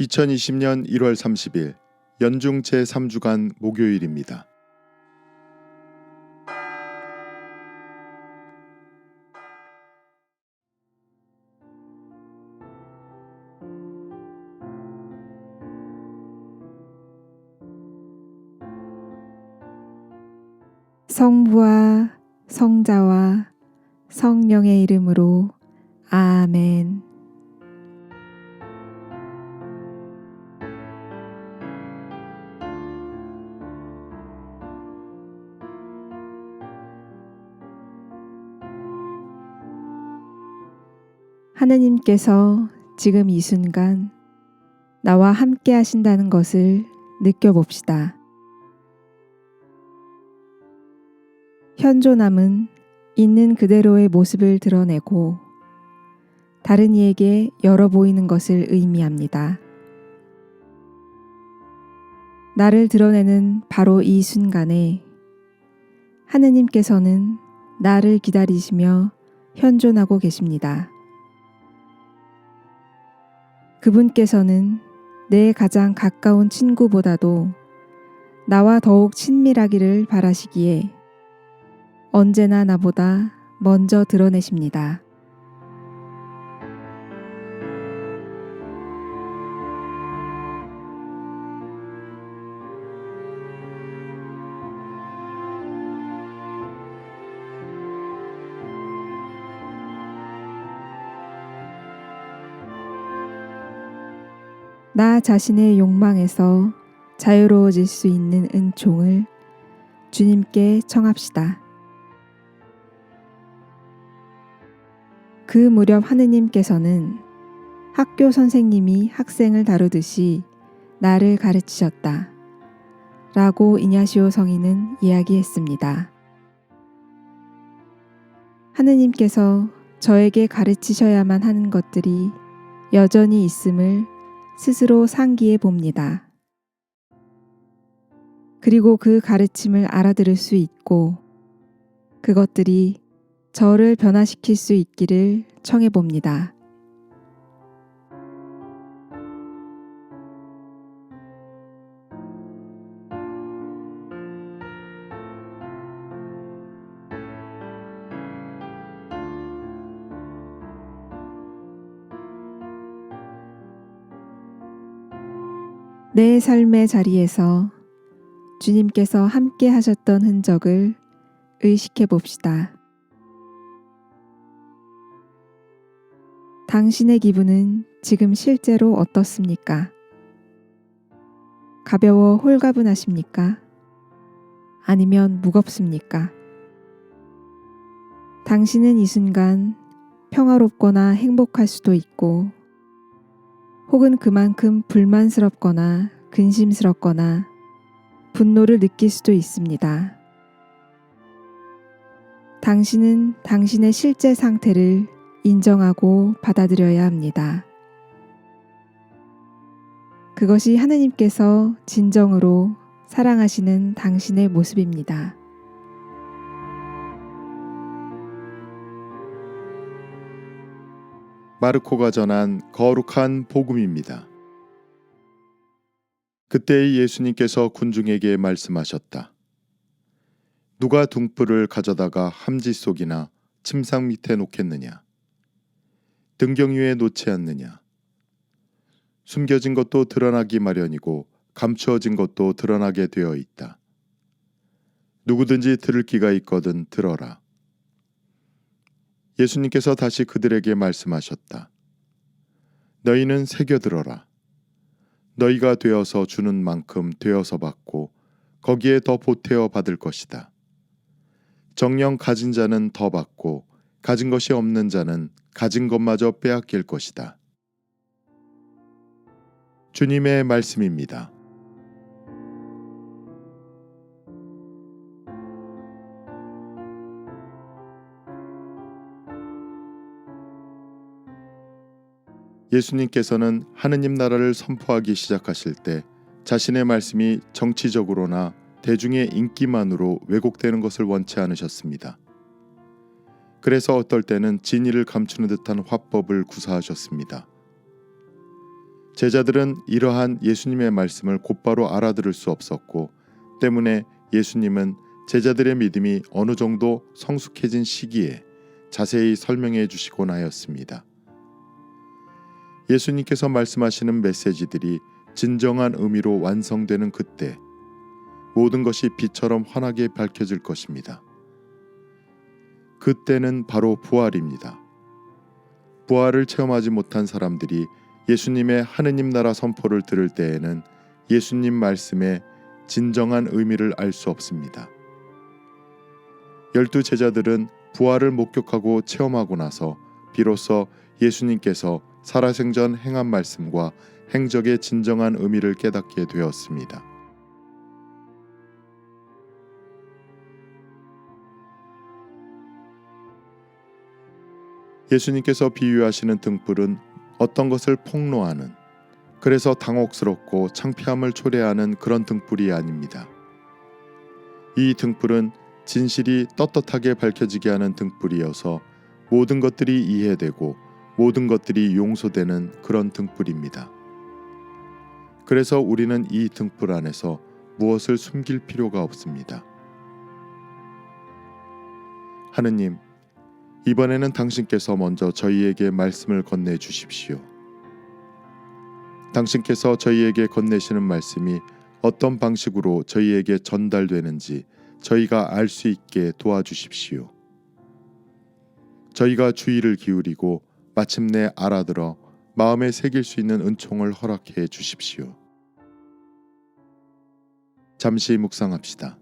2020년 1월 30일 연중 제3주간 목요일입니다. 성부와 성자와 성령의 이름으로 아멘. 하느님께서 지금 이 순간 나와 함께 하신다는 것을 느껴봅시다. 현존함은 있는 그대로의 모습을 드러내고 다른 이에게 열어 보이는 것을 의미합니다. 나를 드러내는 바로 이 순간에 하느님께서는 나를 기다리시며 현존하고 계십니다. 그분께서는 내 가장 가까운 친구보다도 나와 더욱 친밀하기를 바라시기에 언제나 나보다 먼저 드러내십니다. 나 자신의 욕망에서 자유로워질 수 있는 은총을 주님께 청합시다. 그 무렵 하느님께서는 학교 선생님이 학생을 다루듯이 나를 가르치셨다. 라고 이냐시오 성인은 이야기했습니다. 하느님께서 저에게 가르치셔야만 하는 것들이 여전히 있음을 스스로 상기해 봅니다. 그리고 그 가르침을 알아들을 수 있고 그것들이 저를 변화시킬 수 있기를 청해 봅니다. 내 삶의 자리에서 주님께서 함께 하셨던 흔적을 의식해 봅시다. 당신의 기분은 지금 실제로 어떻습니까? 가벼워 홀가분하십니까? 아니면 무겁습니까? 당신은 이 순간 평화롭거나 행복할 수도 있고, 혹은 그만큼 불만스럽거나 근심스럽거나 분노를 느낄 수도 있습니다. 당신은 당신의 실제 상태를 인정하고 받아들여야 합니다. 그것이 하느님께서 진정으로 사랑하시는 당신의 모습입니다. 마르코가 전한 거룩한 복음입니다. 그때 예수님께서 군중에게 말씀하셨다. 누가 둥불을 가져다가 함지 속이나 침상 밑에 놓겠느냐? 등경 위에 놓지 않느냐? 숨겨진 것도 드러나기 마련이고 감추어진 것도 드러나게 되어 있다. 누구든지 들을 귀가 있거든 들어라. 예수님께서 다시 그들에게 말씀하셨다. 너희는 새겨들어라. 너희가 되어서 주는 만큼 되어서 받고 거기에 더 보태어 받을 것이다. 정령 가진 자는 더 받고 가진 것이 없는 자는 가진 것마저 빼앗길 것이다. 주님의 말씀입니다. 예수님께서는 하느님 나라를 선포하기 시작하실 때 자신의 말씀이 정치적으로나 대중의 인기만으로 왜곡되는 것을 원치 않으셨습니다. 그래서 어떨 때는 진리를 감추는 듯한 화법을 구사하셨습니다. 제자들은 이러한 예수님의 말씀을 곧바로 알아들을 수 없었고 때문에 예수님은 제자들의 믿음이 어느 정도 성숙해진 시기에 자세히 설명해 주시곤 하였습니다. 예수님께서 말씀하시는 메시지들이 진정한 의미로 완성되는 그때 모든 것이 빛처럼 환하게 밝혀질 것입니다. 그때는 바로 부활입니다. 부활을 체험하지 못한 사람들이 예수님의 하느님 나라 선포를 들을 때에는 예수님 말씀의 진정한 의미를 알 수 없습니다. 열두 제자들은 부활을 목격하고 체험하고 나서 비로소 예수님께서 살아생전 행한 말씀과 행적의 진정한 의미를 깨닫게 되었습니다. 예수님께서 비유하시는 등불은 어떤 것을 폭로하는 그래서 당혹스럽고 창피함을 초래하는 그런 등불이 아닙니다. 이 등불은 진실이 떳떳하게 밝혀지게 하는 등불이어서 모든 것들이 이해되고 모든 것들이 용서되는 그런 등불입니다. 그래서 우리는 이 등불 안에서 무엇을 숨길 필요가 없습니다. 하느님, 이번에는 당신께서 먼저 저희에게 말씀을 건네 주십시오. 당신께서 저희에게 건네시는 말씀이 어떤 방식으로 저희에게 전달되는지 저희가 알 수 있게 도와주십시오. 저희가 주의를 기울이고 마침내 알아들어 마음에 새길 수 있는 은총을 허락해 주십시오. 잠시 묵상합시다.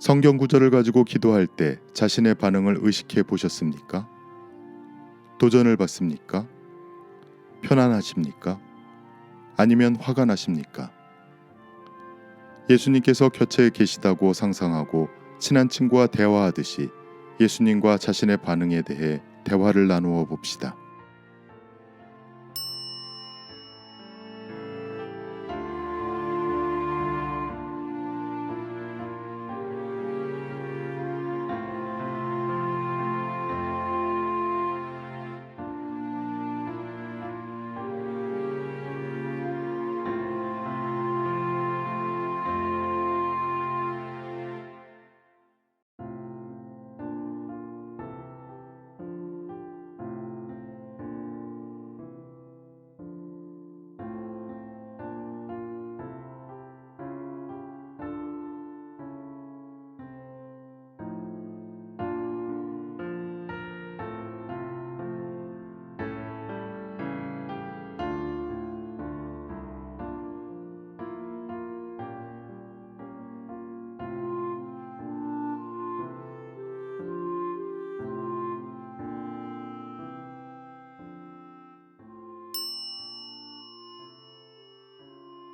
성경 구절을 가지고 기도할 때 자신의 반응을 의식해 보셨습니까? 도전을 받습니까? 편안하십니까? 아니면 화가 나십니까? 예수님께서 곁에 계시다고 상상하고 친한 친구와 대화하듯이 예수님과 자신의 반응에 대해 대화를 나누어 봅시다.